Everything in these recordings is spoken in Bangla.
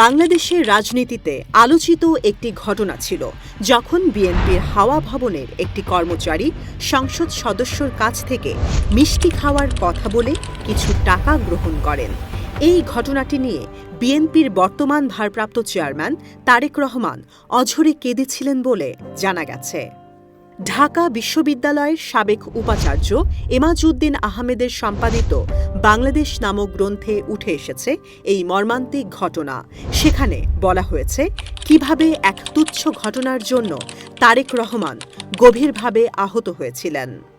বাংলাদেশের রাজনীতিতে আলোচিত একটি ঘটনা ছিল, যখন বিএনপির হাওয়া ভবনের একটি কর্মচারী সংসদ সদস্যর কাছ থেকে মিষ্টি খাওয়ার কথা বলে কিছু টাকা গ্রহণ করেন। এই ঘটনাটি নিয়ে বিএনপির বর্তমান ভারপ্রাপ্ত চেয়ারম্যান তারেক রহমান অঝরে কেঁদেছিলেন বলে জানা গেছে। ঢাকা বিশ্ববিদ্যালয়ের সাবেক উপাচার্য এমাজউদ্দিন আহমেদের সম্পাদিত বাংলাদেশ নামক গ্রন্থে উঠে এসেছে এই মর্মান্তিক ঘটনা। সেখানে বলা হয়েছে, কীভাবে এক তুচ্ছ ঘটনার জন্য তারেক রহমান গভীরভাবে আহত হয়েছিলেন।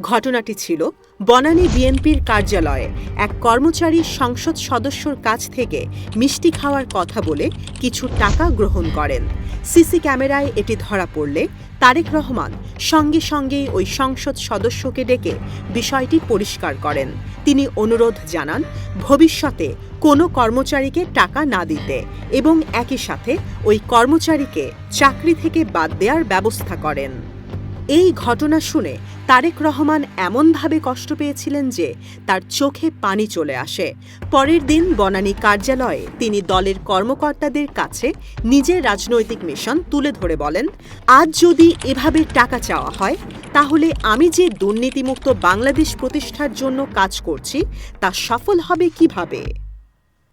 ঘটনাটি ছিল বনানী বিএনপির কার্যালয়ে। এক কর্মচারী সংসদ সদস্যর কাছ থেকে মিষ্টি খাওয়ার কথা বলে কিছু টাকা গ্রহণ করেন। সিসি ক্যামেরায় এটি ধরা পড়লে তারেক রহমান সঙ্গে সঙ্গেই ওই সংসদ সদস্যকে ডেকে বিষয়টি পরিষ্কার করেন। তিনি অনুরোধ জানান, ভবিষ্যতে কোনো কর্মচারীকে টাকা না দিতে এবং একই সাথে ওই কর্মচারীকে চাকরি থেকে বাদ দেওয়ার ব্যবস্থা করেন। এই ঘটনা শুনে তারেক রহমান এমনভাবে কষ্ট পেয়েছিলেন যে তার চোখে পানি চলে আসে। পরের দিন বনানী কার্যালয়ে তিনি দলের কর্মকর্তাদের কাছে নিজের রাজনৈতিক মিশন তুলে ধরে বলেন, আজ যদি এভাবে টাকা চাওয়া হয়, তাহলে আমি যে দুর্নীতিমুক্ত বাংলাদেশ প্রতিষ্ঠার জন্য কাজ করছি, তা সফল হবে কীভাবে?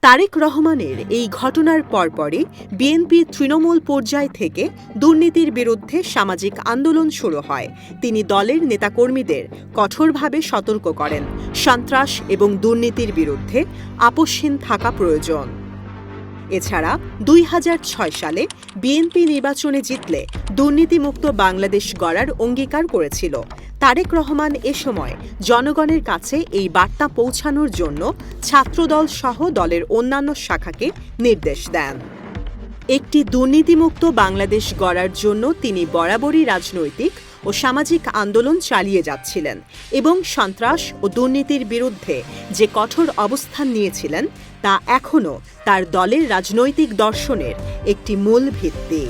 তারেক রহমানের এই ঘটনার পরপরই বিএনপি তৃণমূল পর্যায় থেকে দুর্নীতির বিরুদ্ধে সামাজিক আন্দোলন শুরু হয়। তিনি দলের নেতাকর্মীদের কঠোরভাবে সতর্ক করেন। সন্ত্রাস এবং দুর্নীতির বিরুদ্ধে আপোষহীন থাকা প্রয়োজন। এছাড়া দুই হাজার ছয় সালে বিএনপি নির্বাচনে জিতলে দুর্নীতিমুক্ত বাংলাদেশ গড়ার অঙ্গীকার করেছিল। তারেক রহমান এ সময় জনগণের কাছে এই বার্তা পৌঁছানোর জন্য ছাত্রদল সহ দলের অন্যান্য শাখাকে নির্দেশ দেন। একটি দুর্নীতিমুক্ত বাংলাদেশ গড়ার জন্য তিনি বরাবরই রাজনৈতিক ও সামাজিক আন্দোলন চালিয়ে যাচ্ছিলেন এবং সন্ত্রাস ও দুর্নীতির বিরুদ্ধে যে কঠোর অবস্থান নিয়েছিলেন, তা এখনও তার দলের রাজনৈতিক দর্শনের একটি মূল ভিত্তি।